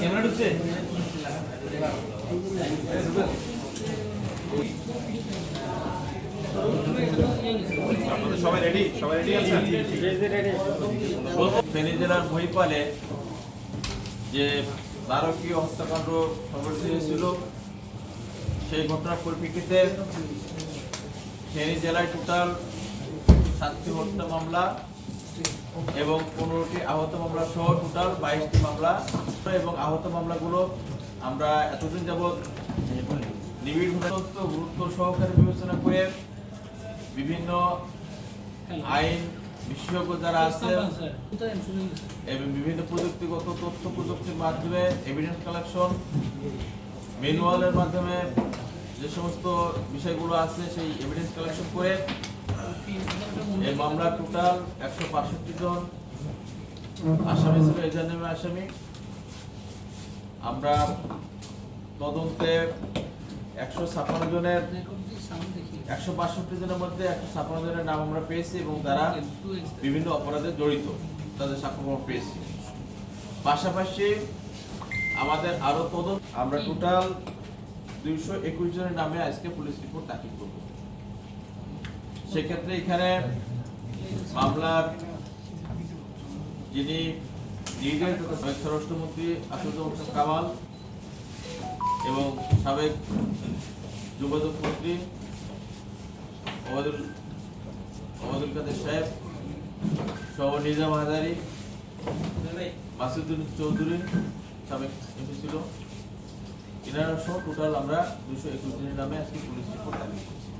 Camera ঢুকছে সবাই ready সবাই রেডি আছেন ফেনী জেলার মহিপালে যে নারকীয় হত্যাকাণ্ড সংঘটিত হয়েছিল সেই ঘটনার পরিপ্রেক্ষিতে ফেনী জেলায় টোটাল হত্যা মামলা এবং পনেরোটি আহত মামলা সহ টোটাল বাইশটি মামলা এবং আহত মামলাগুলো আমরা এতদিন যাবৎ নিবিড় গুরুত্ব সহকারে বিবেচনা করে বিভিন্ন আইন বিশেষজ্ঞ যারা আছে এবং বিভিন্ন প্রযুক্তিগত তথ্য প্রযুক্তির মাধ্যমে এভিডেন্স কালেকশন ম্যানুয়ালের মাধ্যমে যে সমস্ত বিষয়গুলো আছে, সেই এভিডেন্স কালেকশন করে এই মামলা টোটাল একশো বাষট্টি জন আসামি ছিল আসামি। আমরা তদন্তে একশো ছাপ্পান্ন জনের, একশো বাষট্টি জনের মধ্যে একশো ছাপ্পান্ন জনের নাম আমরা পেয়েছি এবং তারা বিভিন্ন অপরাধে জড়িত, তাদের সাক্ষ্য পেয়েছি। পাশাপাশি আমাদের আরও তদন্ত, আমরা টোটাল দুইশো একুশ জনের নামে আজকে পুলিশ রিপোর্ট দাখিল করব। সেক্ষেত্রে এখানে মামলার যিনি লিডার সাবেক স্বরাষ্ট্রমন্ত্রী আসাদুজ্জামান কামাল এবং সাবেক যোগাযোগ মন্ত্রী ওবায়দুল কাদের সাহেব সহ নিজাম হাজারি মাসুদুল চৌধুরী সাবেক এমপি ছিল। এনারা সহ টোটাল আমরা দুশো একুশ দিনের নামে আজকে পুলিশ রিপোর্ট দাখিল করছি।